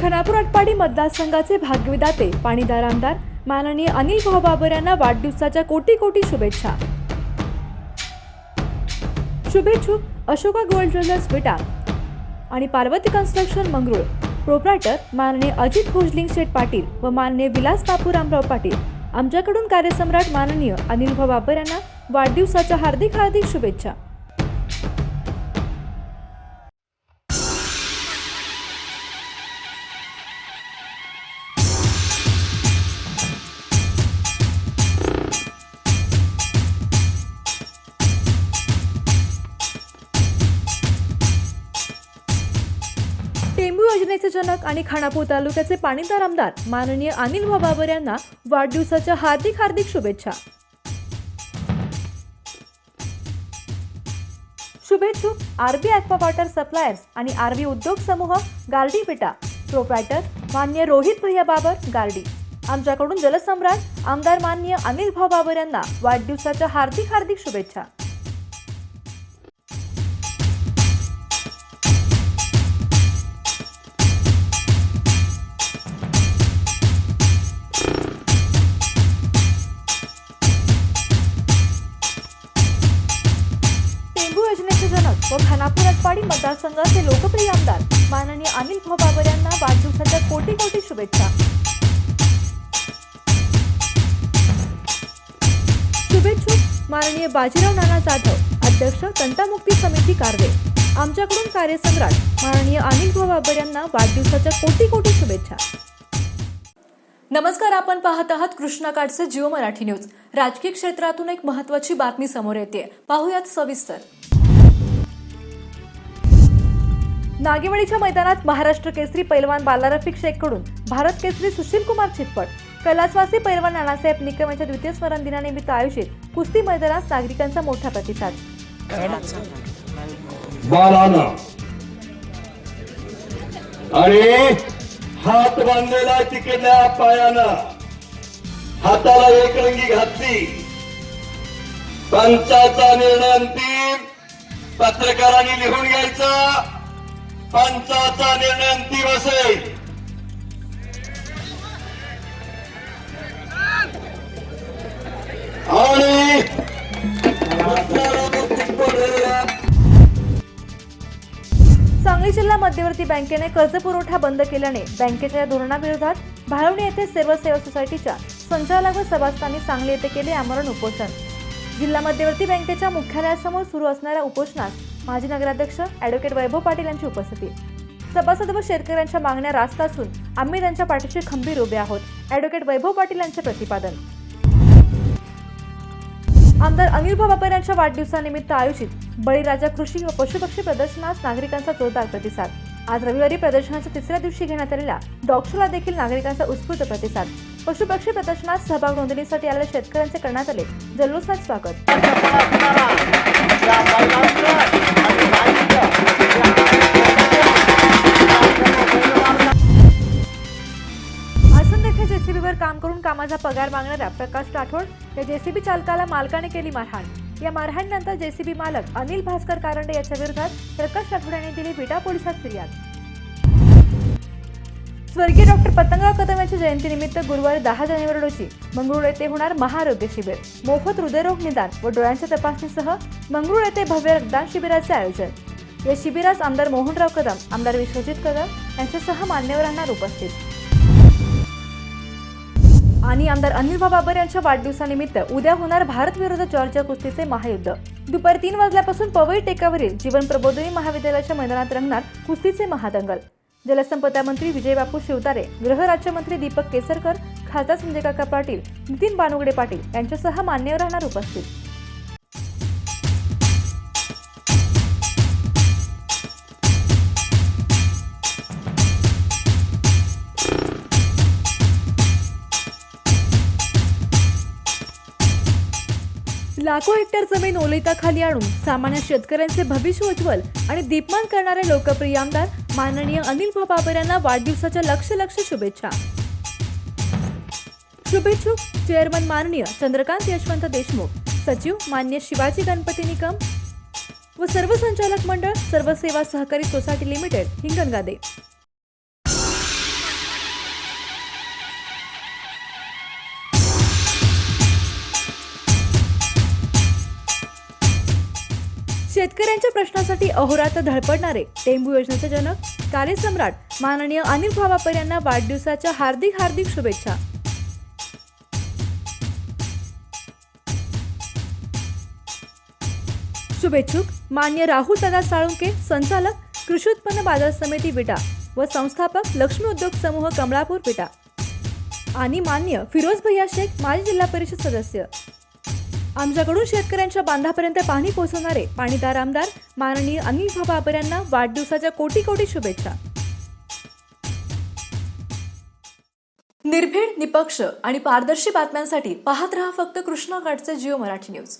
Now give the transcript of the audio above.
खानापूर आटपाडी मतदारसंघाचे भाग्यविदाते पाणीदार आमदार माननीय अनिल भाऊ बाबर यांना वाढदिवसाच्या कोटी कोटी शुभेच्छा शुभेच्छुक अशोका गोल्ड ज्वेलर्स विटा आणि पार्वती कन्स्ट्रक्शन मंगरुळ. प्रोप्रायटर माननीय अजित भोजलिंग शेठ पाटील व माननीय विलास बापू रामराव पाटील. आमच्याकडून कार्यसम्राट माननीय अनिल भाऊ बाबर यांना वाढदिवसाच्या हार्दिक हार्दिक शुभेच्छा. टेंबू जनक आणि खानापूर तालुक्याचे पाणीदार आमदार माननीय अनिल भाऊ बाबर यांना वाढदिवसाच्या हार्दिक हार्दिक शुभेच्छा. शुभेच्छुक R B aqua water suppliers आणि आरबी उद्योग समूह गार्डी बेटा प्रोप्रायटर मान्य रोहित भैया बाबर गार्डी आमच्याकडून जलसम्राट आमदार मान्य अनिल भाऊ बाबर यांना वाढदिवसाच्या हार्दिक हार्दिक शुभेच्छा. मतदारसंघाचे लोकप्रिय आमदार माननीय अनिल भाऊ बाबर यांना वाढदिवसाच्या कोटी कोटी शुभेच्छा. शुभेच्छुक माननीय बाजीराव नाना जाधव अध्यक्ष तंटामुक्ती समिती कारवे. आमच्याकडून कार्यसम्राट माननीय अनिल भाऊ बाबर यांना वाढदिवसाच्या कोटी कोटी शुभेच्छा. नमस्कार आपण पाहत आहात कृष्णाकाठचे जिओ मराठी न्यूज. राजकीय क्षेत्रातून एक महत्वाची बातमी समोर येते पाहुयात सविस्तर. नागेवाडीच्या मैदानात महाराष्ट्र केसरी पैलवान बालारफिक शेखकडून भारत केसरी सुशील कुमार चितपट कैलासवासी पैलवान नानासाहेब निकम यांच्या द्वितीय स्मरण दिनानिमित्त आयोजित कुस्ती मैदानात नागरिकांचा मोठा प्रतिसाद. अरे हात बांधलेला तिकडल्या पायानं हाताला एक रंगी घातली. पंचाचा निर्णय अंतिम. पत्रकारांनी लिहून घ्यायचा. पंचाचा निर्णय अंतिम असेल. आणि सांगली जिल्हा मध्यवर्ती बँकेने कर्ज पुरवठा बंद केल्याने बँकेच्या या धोरणाविरोधात भाळवणी येथे सर्व सेवा सोसायटीच्या संचालक व सभासदांनी सांगली येथे केले आमरण उपोषण. जिल्हा मध्यवर्ती बँकेच्या मुख्यालयासमोर सुरू असणाऱ्या उपोषणात माजी नगराध्यक्ष ॲडव्होकेट वैभव पाटील यांची उपस्थिती. सभासद व शेतकऱ्यांच्या मागण्या रास्त असून आम्ही त्यांच्या पाठीशी खंबीर उभे आहोत. ॲडव्होकेट वैभव पाटील यांचे प्रतिपादन. आमदार अनिल बापर यांच्या वाढदिवसानिमित्त आयोजित बळीराजा कृषी व पशुपक्षी प्रदर्शनास नागरिकांचा जोरदार प्रतिसाद. आज रविवारी प्रदर्शनाच्या तिसऱ्या दिवशी घेण्यात आलेल्या डॉक्टरला देखील नागरिकांचा उत्स्फूर्त प्रतिसाद. पशुपक्षी प्रदर्शनात सहभाग नोंदणीसाठी आलेल्या शेतकऱ्यांचे करण्यात आले. जल्लोषात स्वागत. काम करून कामाचा पगार मागणाऱ्या प्रकाश राठोड या जेसीबी चालकाला मालकाने केली मारहाण. या मारहाणीनंतर जेसीबी मालक अनिल भास्कर कारंडे याच्या विरोधात प्रकाश राठोड यांनी दिली विटा पोलिसात फिर्याद. स्वर्गीय डॉक्टर पतंगराव कदम यांच्या जयंतीनिमित्त गुरुवारी दहा जानेवारी रोजी मंगळूर येथे होणार महाआरोग्य शिबिर. मोफत हृदयरोग निदान व डोळ्यांच्या तपासणीसह मंगळूर येथे भव्य रक्तदान शिबिराचे आयोजन. या शिबिरास आमदार मोहनराव कदम आमदार विश्वजित कदम यांच्यासह मान्यवर राहणार उपस्थित. आणि आमदार अनिल बाबर यांच्या वाढदिवसानिमित्त उद्या होणार भारत विरुद्ध जॉर्जिया कुस्तीचे महायुद्ध. दुपारी तीन वाजल्यापासून पवई टेकावरील जीवन प्रबोधिनी महाविद्यालयाच्या मैदानात रंगणार कुस्तीचे महादंगल. जलसंपदा मंत्री विजयबापू शिवतारे गृहराज्यमंत्री दीपक केसरकर खासदार संजय काका पाटील नितीन बानुगडे पाटील यांच्यासह मान्यवर राहणार उपस्थित. लाखो हेक्टर जमीन ओलिताखाली आणून सामान्य शेतकऱ्यांचे भविष्य उज्ज्वल आणि दीपमान करणारे लोकप्रिय आमदार माननीय अनिल भाबाबर यांना वाढदिवसाच्या लक्ष लक्ष शुभेच्छा. शुभेच्छुक चेअरमन माननीय चंद्रकांत यशवंत देशमुख सचिव मान्य शिवाजी गणपती निकम व सर्व संचालक मंडळ सर्व सेवा सहकारी सोसायटी लिमिटेड हिंगणगादे. शेतकऱ्यांच्या प्रश्नासाठी अहोरात्र धडपडणारे टेंबू योजनेचे जनक कार्यसम्राट माननीय अनिल भावापर यांना वाढदिवसाच्या हार्दिक हार्दिक शुभेच्छा. शुभेच्छुक मान्य राहुल दादा साळुंके संचालक कृषी उत्पन्न बाजार समिती विटा व संस्थापक लक्ष्मी उद्योग समूह कमळापूर विटा. आणि मान्य फिरोज भैया शेख माजी जिल्हा परिषद सदस्य. आमच्याकडून शेतकऱ्यांच्या बांधापर्यंत पाणी पोहोचवणारे पाणीदार आमदार माननीय अनिल भाबापर यांना वाढदिवसाच्या कोटी कोटी शुभेच्छा. निर्भीड निपक्ष आणि पारदर्शी बातम्यांसाठी पाहत रहा फक्त कृष्णाघाटचे जिओ मराठी न्यूज.